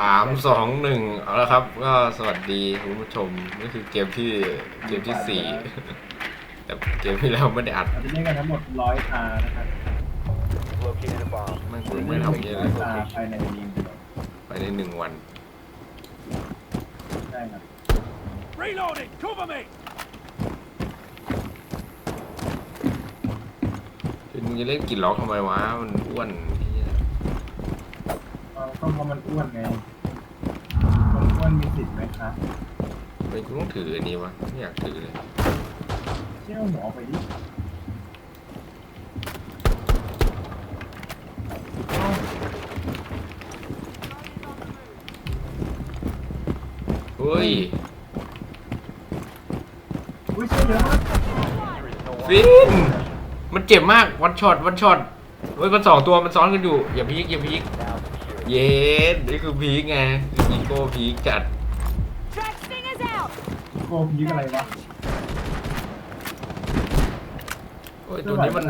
สามสองหนึ่งเอาละครับ ก็สวัสดีคุณผู้ชมนี่คือเกมที่เกมที่สี่แต่เกมที่แล้วไม่ได้อัดเราจะเล่นกันทั้งหมดร้อยตานะครับ Located a bomb. ไม่งกูไม่ทำอย่างเงี้ยเลร้อยยตาภายในยิงเดียวไปในหนึ่งวันใช่ครับ Reloading! Cover me! คือมึงจะเล่นกินล็อกทำไมวะ มันอ้วนเหี้ยเอา ก็เพราะมันอ้วนไงคนอ้วนมีสิทธิ์ไหมครับทำไมกูต้องถืออันนี้วะไม่อยากถือเลยเชี่ยวหมอไปดิเฮ้ยอุ้ยเชี่ยวเยอะมากฟินมันเจ็บมาก วันช็อต วันช็อตเฮ้ยมันสองตัวมันซ้อนกันอยู่ อย่าพีกอย่าพีก Now secure. เย็ดนี่คือพีกไงอีโก้พีกจัด Track stingers out! โกมยิงอะไรวะโอ้ยตัวนี้มัน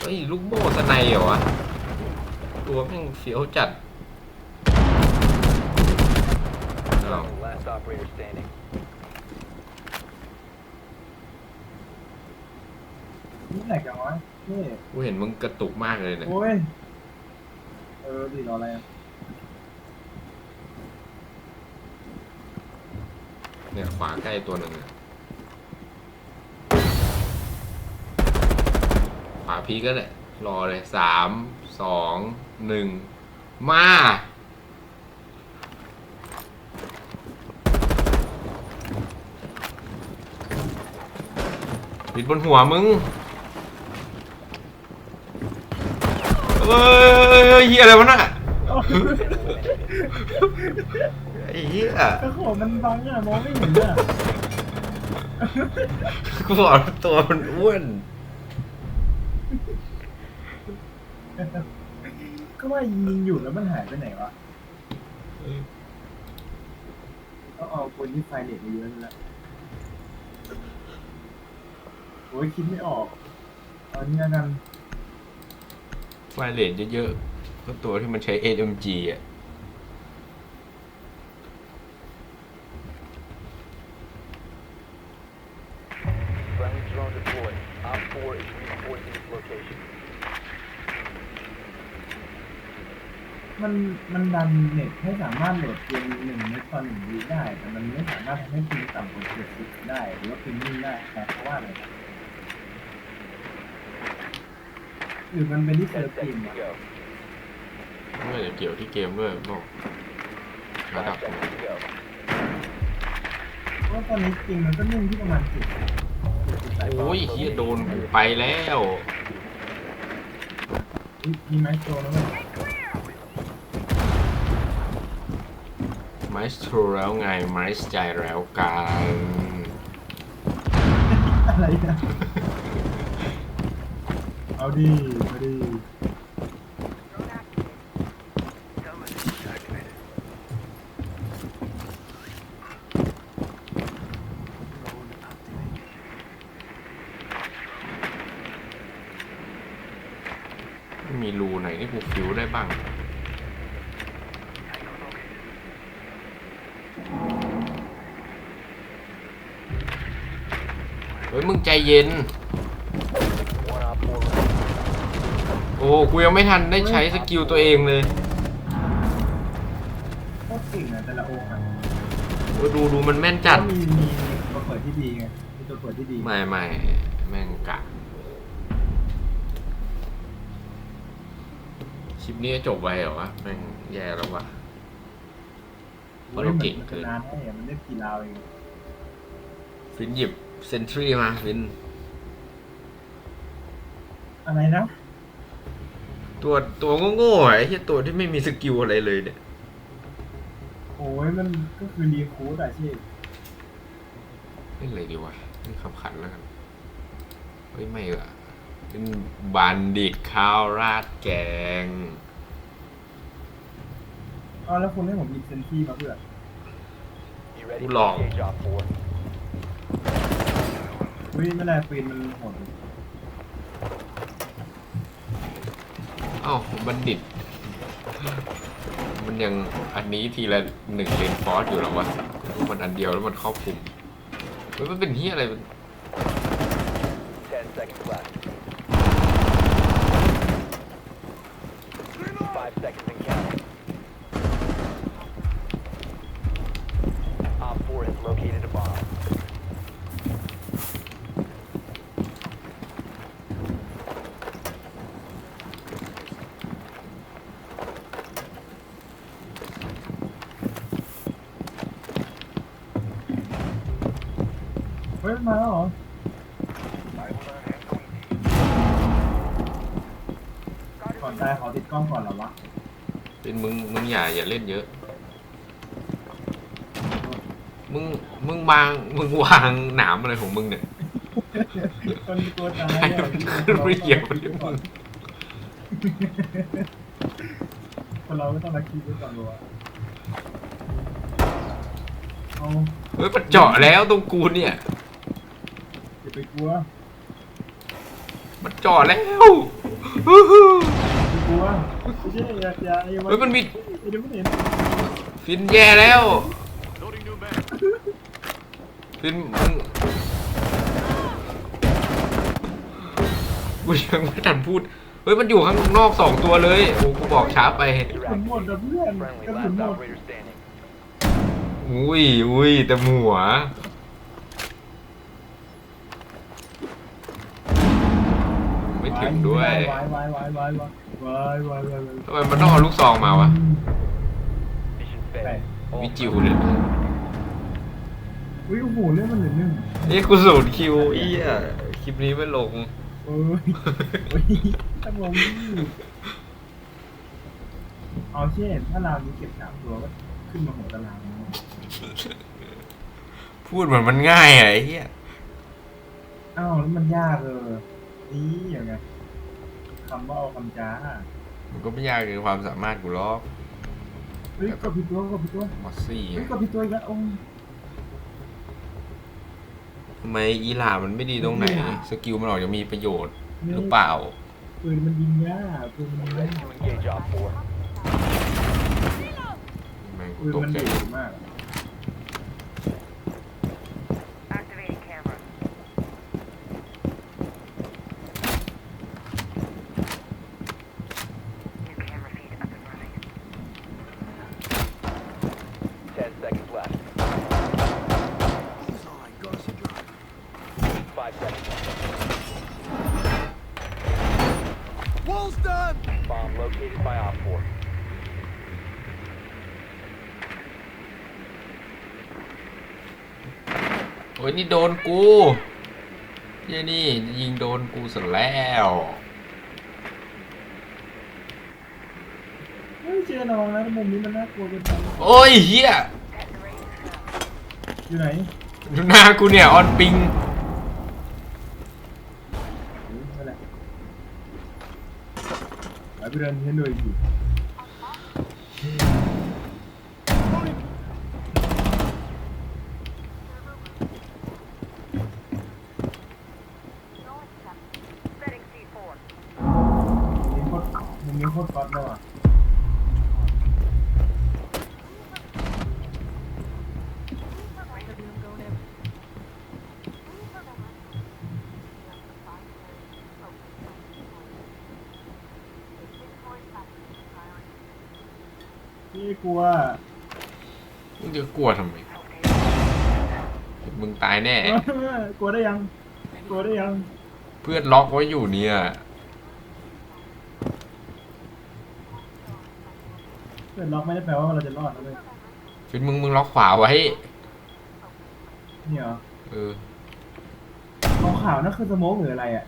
เฮ้ยลูกโม่สไนเหรอวะตัวแม่งเฟี้ยวจัดอ้าว Last operator standing. นี่แหลกจังวะนี่กูเห็นมึงกระตุกมากเลยเนี่ยโอ้ย เออดีรออะไรอะ เนี่ยขวาใกล้ตัวหนึ่งอะขวาพีกก็แหละรอเลยสามสองหนึ่งมาปิดบนหัวมึงเฮ้ยเฮียอะไรวะน่ะ ไอ้เหี้ยก็โขมันบังอะมองไม่เห็นอะกูบอกตัวมันอ้วนก็ว่ายิงอยู่แล้วมันหายไปไหนวะต้องเอาคนที่ไฟเด็ดไปเยอะแล้ว โอ้ยคิดไม่ออกเอานี่แล้วกันไฟเลนเยอะๆก็ตัวที่มันใช้ SMG อะ Friendly drone deployed. Op 4 is reinforcing its location. มันมันดันเน็ตให้สามารถโหลดเกมหนึ่งเมกต่อหนึ่งวีได้ แต่มันไม่สามารถทำให้พิมพ์ต่ำกว่าเจ็ดสิบได้ หรือว่าพิมพ์นิ่งได้แต่เพราะว่าอะไรครับหรือมันเป็นที่เซิร์ฟ10เกม seconds วะ to go. ไม่ได้เกี่ยวที่เกมด้วยบอกระดับ5 seconds to go. เพราะว่าตอนนี้จริงมันก็นิ่งที่ประมาณสิบโอ้ยเฮียโดนกูไปแล้ว มีไมโครนะเว้ย ไมสโตรแล้วไงไมส์ใจแล้วกันอะไรนะเอาดีเอาดี ไม่มีรูไหนที่กูฟิวได้บ้าง เฮ้ยมึงใจเย็น One Op 4 remaining. โอ้กูยังไม่ทันได้ใช้สกิลตัวเองเลยโคตรเก่งอะแต่ละองค์อะโอ้ดูดูมันแม่นจัด ก็มีมีตัวเปิดที่ดีไงมีตัวเปิดที่ดีไม่ไม่แม่งกะคลิปนี้จบไวเหรอวะแม่งแย่แล้ววะ เพราะเราเก่งเกินนานให้อะมันเล่นกี่ราวเอง ฟินหยิบ เซนทรีมาฟิน อะไรนะ ตัวตัวโง่ๆอะไอ้ที่ตัวที่ไม่มีสกิลอะไรเลยเนี่ย โอ้ยมันก็คือรีคูดอะที่เล่นอะไรดีวะเล่นขับขันแล้วกัน เฮ้ย ไม่อะเป็นบัณฑิตข้าวราดแกง อ๋อแล้วคุณให้ผมหยิบเซนที่มาเพื่อ You ready Too to long. engage Op 4? วิ่งไม่ได้ปืนมันหดอ้าวบัณฑิต มันยังอันนี้ทีละหนึ่งเลนฟอสอยู่หรอวะมันอันเดียวแล้วมันครอบคลุม มันเป็นที่อะไรมัน10 seconds left. 5 seconds and counting. Op 4 has located a bomb. เฮ้ยมาแล้วเหรอก่ อนตายขอติดกล้องก่อนเหรอวะเป็นมึงมึงอย่าอย่าเล่นเยอะ มึงมึงวางมึงวางหนามอะไรของมึงเนี่ยคนตัวตายให้อะมันขึ้นไปเหยียบมันดิมึงคนเราไม่ต้องรักคีไว้ก่อนเลยเอาเฮ้ยมันเจาะแล้วตรงกูเนี่ย อย่าไปกลัวมันเจาะแล้ว อย่าไปกลัวไม่ใช่อย่าอย่าอย่าเฮ้ยมันมีเดี๋ยวไม่เห็นฟินแย่แล้ว Loading new mag. ฟินมึงกูยังไม่ทันพูด เฮ้ยมันอยู่ข้างนอกสองตัวเลย โอ้กูบอกช้าไปกระสุนหมดนะเพื่อน Friendly, กระสุน last หมด operator standing. อุ้ยอุ้ยแต่หัว ถึงด้วยวายวายวายวายวายวายวายวายวายทำไมมันต้องเอาลูกซองมาวะ Mission failed. All มีจิวเลยอุ้ยโอ้โหเรื่องมันเหลือหนึ่งนี่กูสูตรคิวเอี้ยคลิปนี้ไม่ลง เอ้ยเฮ้ยต้องลงนี่เอาเช่นถ้าเรามีเก็บสามตัวก็ขึ้นมาหัวตารางนะพูดเหมือนมันง่ายอะไอ้เหี้ย อ้าวแล้วมันยากเออ นี่อย่างไงคำว่าเอาคำจ้ามันก็ไม่ยากเกินความสามารถกูหรอกเฮ้ยกดผิดตัวกดผิดตัวมอสซี่เฮ้ยกดผิดตัวอีกแล้วโอ้ยทำไมอีหลามันไม่ดีตรงไหนอีหร่าสกิลมันออกจะมีประโยชน์หรือเปล่าปืนมันยิงยากปืนมันยิง ready ยาก to engage Op 4. แม่งกูปืนตกมันใจ ดุมาก Activating camera. New camera feed up and running. 10 seconds left. 5 seconds. Wall's done! Bomb located by Op 4. โอ้ยนี่โดนกูเย้ยนี่ยิงโดนกูเสร็จแล้วเฮ้ยเจอระวังนะมุมนี้มันน่ากลัวเกินไปโอ้ยเฮียอยู่ไหนดูหน้ากูเนี่ยออนปิงเฮ้ยอะไรไปไปเดินเห็นเลยอยู่ นี้โคตรก๊อตเลยว่ะพี่กลัวมึงจะกลัวทำไม มึงตายแน่ กลัวได้ยัง กลัวได้ยัง เพื่อนล็อกไว้อยู่เนี่ย เกิดล็อกไม่ได้แปลว่าเราจะรอดนะเลยฟินมึงมึงล็อกขวาไว้ นี่เหรอเออ ขาวขาวๆนั่นคือสโมกหรืออะไรอะ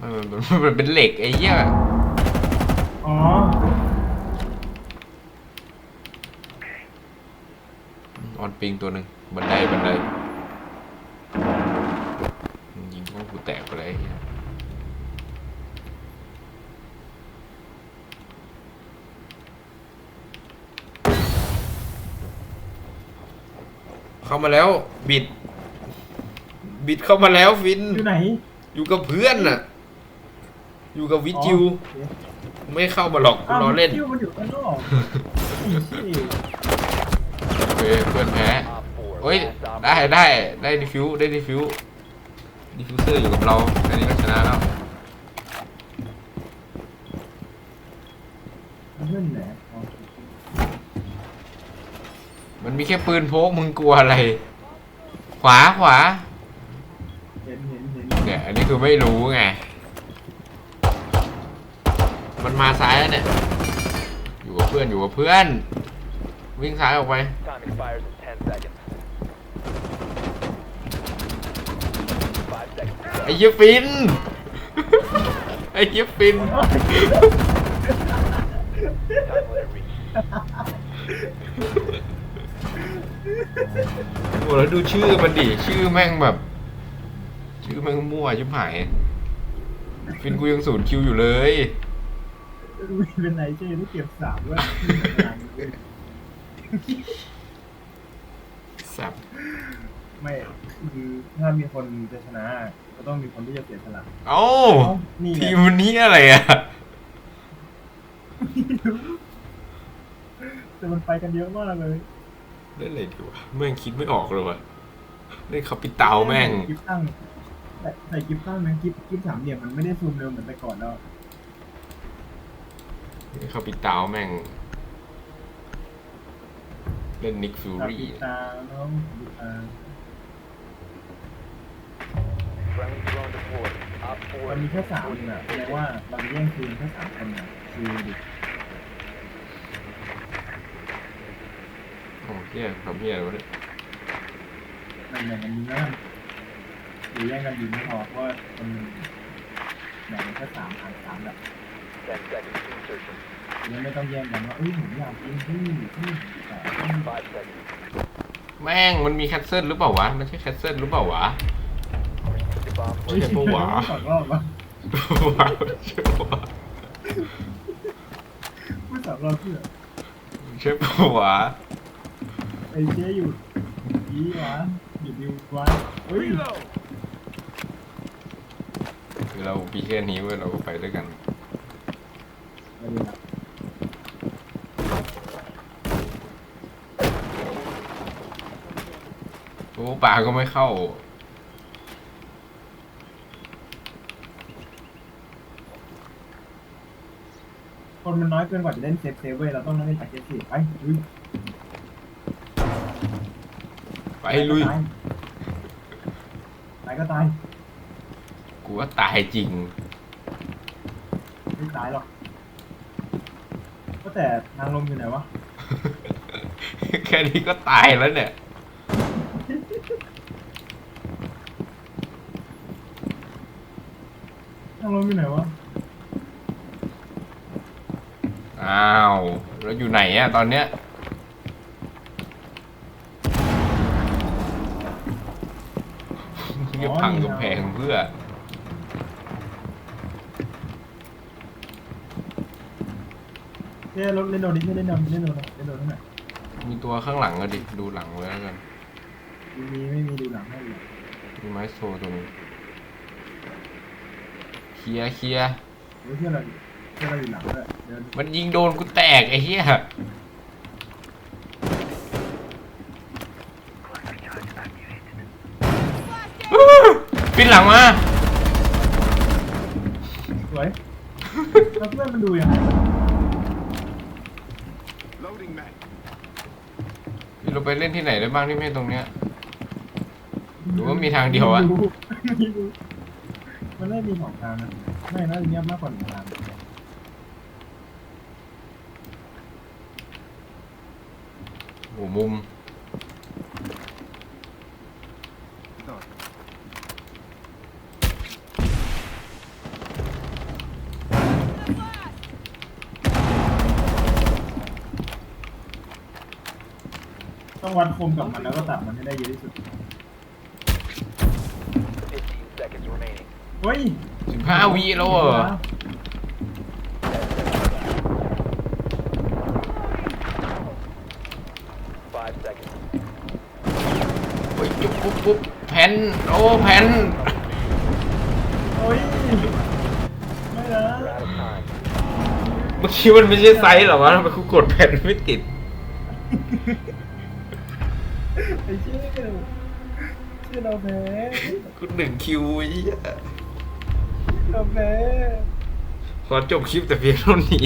มันมันมันมันเป็นเหล็กไอ้เหี้ยอ๋อ ออนปิงตัวหนึ่งบันไดบันไดยิงพวกกูแตกไปเลยไอ้ เหี้ยเข้ามาแล้วบิด บิดเข้ามาแล้วฟิน อยู่ไหนอยู่กับเพื่อนน่ะ อยู่กับวิจิวอ๋อโอเคไม่เข้ามาหรอกกูอ้าวรอเล่นคิวมันอยู่ข้างนอกเอโอเคเพื่อนแพ้ Op 4, เฮ้ย last op ได้ได้ได้ดิฟิวได้ดิฟิวดิฟิวเซอร์อยู่กับเราอันนี้ก็ชนะแล้ว เพื่อนไหนอ๋อ มันมีแค่ปืนพกมึงกลัวอะไร ขวาขวาเห็นเห็นเห็นเนี่ยอันนี้คือไม่รู้ไง มันมาซ้ายแล้วเนี่ย อยู่กับเพื่อนอยู่กับเพื่อน วิ่งซ้ายออกไป Time expires in 10 seconds. 5 seconds to go. ไอ้เหี้ยฟิน ไอ้เหี้ยฟิน Time limit reached. โอ้แล้วดูชื่อมันดิ ชื่อแม่งแบบ ชื่อแม่งมั่วชิบหาย ฟินกูยังศูนย์คิวอยู่เลยเป็นไรเจ้ที่เก็บสามด้วยสับไม่คือถ้ามีคนจะชนะ ก็ต้องมีคนที่จะเสียสละเอ้าเอ้านี่ไงทีมนี้อะไรอะ แต่มันไปกันเยอะมากเลย เล่นอะไรดีวะแม่งคิดไม่ออกเลยว่ะเล่นคาปิตาลแม่งกิฟตั้งใส่ใส่กิฟตั้งไหมกิฟกิฟสามเหลี่ยมมันไม่ได้ซูมเร็วเหมือนแต่ก่อนแล้วเล่นคาปิตาลแม่ง เล่นนิกฟิวคารี่ปิตาน้องคาปิตา Friendly drone deployed. Op 4มันมี is แค่สาม reinforcing อะ the แปลว่าเราจะแย่งคืนแค่สามคนอะคือดิ โอ้ เฮียทำเฮียอะไรวะเนี่ยมันแบ่งกันยิงนะหรือแย่งกันยิงไม่พอเพราะว่ามันแบ่งกันแค่สามอ่านสามแบบ10 seconds to insertion. ยังไม่ต้องแย่งกันว่าเอ้ยผมอยากกินที่ที่แต่ที่5 seconds. แม่งมันมีแคสเซิลหรือเปล่าวะ มันใช่แคสเซิลหรือเปล่าวะ The bomb ไม่ใช่ปะวะสองรอบวะว้าวใช่ปะวะไม่สองรอบเพื่อใช่ปะวะไอ้เจ๊อยู่อีหวะหยุดดิวไว้เฮ้ย Reload! คือเราปีแค่นี้เว้ยเราก็ไปด้วยกันเอาดีละโอ้ปลาก็ไม่เข้า คนมันน้อยเกินกว่าจะเล่นเซฟเซฟเว้ยเราต้องเล่นแอคทีฟไปลุย ไปลุย ตายก็ตาย กูว่าตายจริง ไม่ตายหรอกก็แต่ทางลมอยู่ไหนวะ แค่นี้ก็ตายแล้วเนี่ยทางลมอยู่ไหนวะ อ้าว แล้วอยู่ไหนอะตอนเนี้ย จะพังกำแพงเพื่อเจ๊รถเล่นโดนดิเจ๊เล่นโดนเล่นโดนเล่นโดนเท่าไหร่มีตัวข้างหลังก็ดิดูหลังไว้แล้วกันมีไม่มีดูหลังให้เลยมีไม้โซตัวนึงเคลียร์เคลียร์เดี๋ยวเพื่อนเราเพื่อนเราอยู่หลังด้วยเดินมันยิงโดนกูแตกไอ้เหี้ย ปินหลังมา สวยแล้วเพื่อนมันดูยังไง Loading mag. เราไปเล่นที่ไหนได้บ้างที่ไม่ใช่ตรงเนี้ย หรือว่ามีทางเดียวอะ ไม่รู้ไม่รู้มันไม่มีสองทางนะไม่น่าจะเงียบมากกว่าหนึ่งทางโอ้มุม ต้องวัดคมกับมันแล้วก็ตัดมันให้ได้เยอะที่สุด 15 seconds remaining. เฮ้ยสิบห้าวิแล้วเหรอ5 seconds. โอ้ยจุ๊บปุ๊บปุ๊บแผ่นโอ้แผ่นโอ้ยไม่นะ We're out of time. เมื่อกี้มันไม่ใช่ไซส์เหรอวะทำไมกูกดแผ่นไม่ติด ไไอ้เชี่ยเชี่ยเราแพ้กูหนึ่งคิวไอ้เหี้ยเราแพ้ขอจบคลิปแต่เพียงเท่านี้